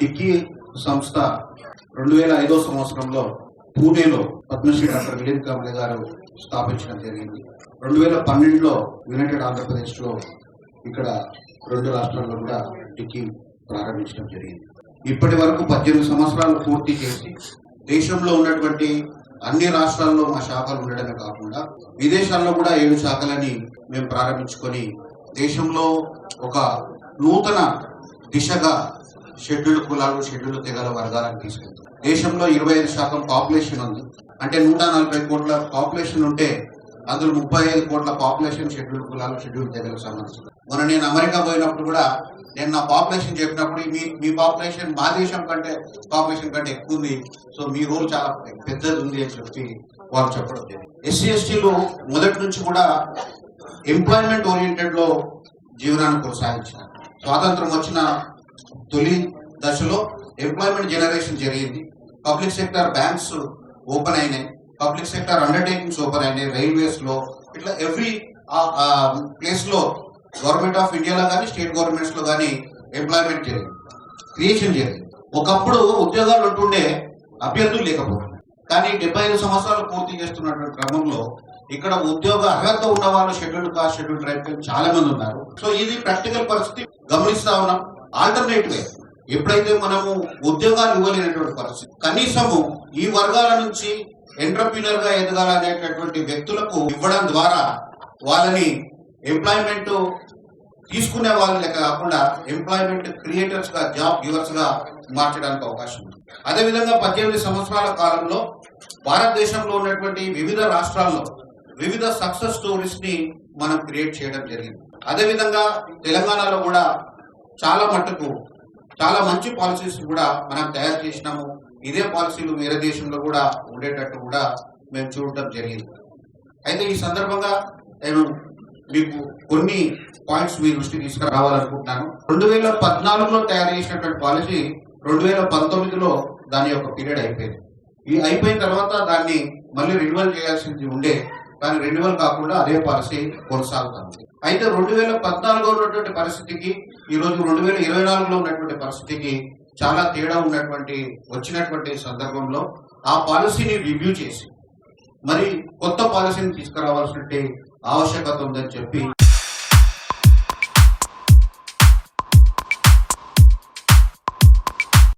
Dicky సంస్థ రెండు వేల ఐదో సంవత్సరంలో పూణేలో పద్మశ్రీ డాక్టర్ విలీన్ కాంబ్లే గారు స్థాపించడం జరిగింది. రెండు వేల పన్నెండులో యునైటెడ్ ఆంధ్రప్రదేశ్లో ఇక్కడ రెండు రాష్ట్రాల్లో కూడా డిక్కీ ప్రారంభించడం జరిగింది. ఇప్పటి వరకు పద్దెనిమిది సంవత్సరాలు పూర్తి చేసి దేశంలో ఉన్నటువంటి అన్ని రాష్ట్రాల్లో మా శాఖలు ఉండడమే కాకుండా విదేశాల్లో కూడా ఏడు శాఖలని మేము ప్రారంభించుకొని దేశంలో ఒక నూతన దిశగా షెడ్యూల్ కులాలు షెడ్యూల్ తెగల వర్గాలను తీసుకెళ్తాం. దేశంలో ఇరవై ఐదు శాతం పాపులేషన్ ఉంది. అంటే నూట నలభై కోట్ల పాపులేషన్ ఉంటే అందులో ముప్పై ఐదు కోట్ల పాపులేషన్ షెడ్యూల్ కులాలు షెడ్యూల్ తెగలకు సంబంధించింది. మొన్న నేను అమెరికా పోయినప్పుడు కూడా నేను నా పాపులేషన్ చెప్పినప్పుడు మీ మీ పాపులేషన్ మా దేశం కంటే పాపులేషన్ కంటే ఎక్కువ ఉంది. సో మీ రోల్ చాలా పెద్దది ఉంది అని చెప్పి వాళ్ళు చెప్పడం ఎస్సీ ఎస్టీలు మొదటి నుంచి కూడా ఎంప్లాయ్మెంట్ ఓరియంటెడ్లో జీవనాన్ని కొనసాగించారు. స్వాతంత్రం వచ్చిన తొలి దశలో ఎంప్లాయ్మెంట్ జనరేషన్ జరిగింది. పబ్లిక్ సెక్టర్ బ్యాంక్స్ ఓపెన్ అయినాయి. పబ్లిక్ సెక్టర్ అండర్టేకింగ్స్ ఓపెన్ అయినాయి. రైల్వేస్లో ఇట్లా ఎవ్రీ ప్లేస్లో గవర్నమెంట్ ఆఫ్ ఇండియాలో కానీ స్టేట్ గవర్నమెంట్స్లో కానీ ఎంప్లాయ్మెంట్ జరిగింది. క్రియేషన్ జరిగింది. ఒకప్పుడు ఉద్యోగాలు ఉంటుండే అభ్యర్థులు లేకపోయింది కానీ డెబ్బై ఐదు సంవత్సరాలు పూర్తి చేస్తున్నటువంటి క్రమంలో ఇక్కడ ఉద్యోగ అర్హత ఉన్న వాళ్ళు షెడ్యూల్ కాస్ట్ షెడ్యూల్ ట్రైబ్ చాలా మంది ఉన్నారు. సో ఇది ప్రాక్టికల్ పరిస్థితి గమనిస్తా ఉన్నాం. ఆల్టర్నేటివ్ ఎప్పుడైతే మనము ఉద్యోగాలు ఇవ్వలేనటువంటి పరిస్థితి కనీసము ఈ వర్గాల నుంచి ఎంటర్ప్రీనర్గా ఎదగాలనేటటువంటి వ్యక్తులకు ఇవ్వడం ద్వారా వాళ్ళని ఎంప్లాయ్మెంట్ తీసుకునే వాళ్ళు లెక్క కాకుండా ఎంప్లాయ్మెంట్ క్రియేటర్స్గా జాబ్ గివర్స్గా మార్చడానికి అవకాశం ఉంది. అదేవిధంగా పద్దెనిమిది సంవత్సరాల కాలంలో భారతదేశంలో ఉన్నటువంటి వివిధ రాష్ట్రాల్లో వివిధ సక్సెస్ స్టోరీస్ని మనం క్రియేట్ చేయడం జరిగింది. అదేవిధంగా తెలంగాణలో కూడా చాలా మట్టుకు చాలా మంచి పాలసీస్ కూడా మనం తయారు చేసినాము. ఇదే పాలసీలు వేరే దేశంలో కూడా ఉండేటట్టు కూడా మేము చూడటం జరిగింది. అయితే ఈ సందర్భంగా నేను మీకు కొన్ని పాయింట్స్ మీ దృష్టి తీసుకురావాలనుకుంటున్నాను. రెండు వేల పద్నాలుగులో తయారు చేసినటువంటి పాలసీ రెండు వేల పంతొమ్మిదిలో దాని యొక్క పీరియడ్ అయిపోయింది. ఈ అయిపోయిన తర్వాత దాన్ని మళ్ళీ రిన్యువల్ చేయాల్సింది ఉండే కానీ రెన్యువల్ కాకుండా అదే పాలసీ కొనసాగుతుంది. అయితే రెండు వేల పద్నాలుగులో ఉన్నటువంటి పరిస్థితికి ఈ రోజు రెండు వేల ఇరవై నాలుగులో ఉన్నటువంటి పరిస్థితికి చాలా తేడా ఉన్నటువంటి వచ్చినటువంటి సందర్భంలో ఆ పాలసీని రివ్యూ చేసి మరి కొత్త పాలసీని తీసుకురావాల్సిన ఆవశ్యకత ఉందని చెప్పి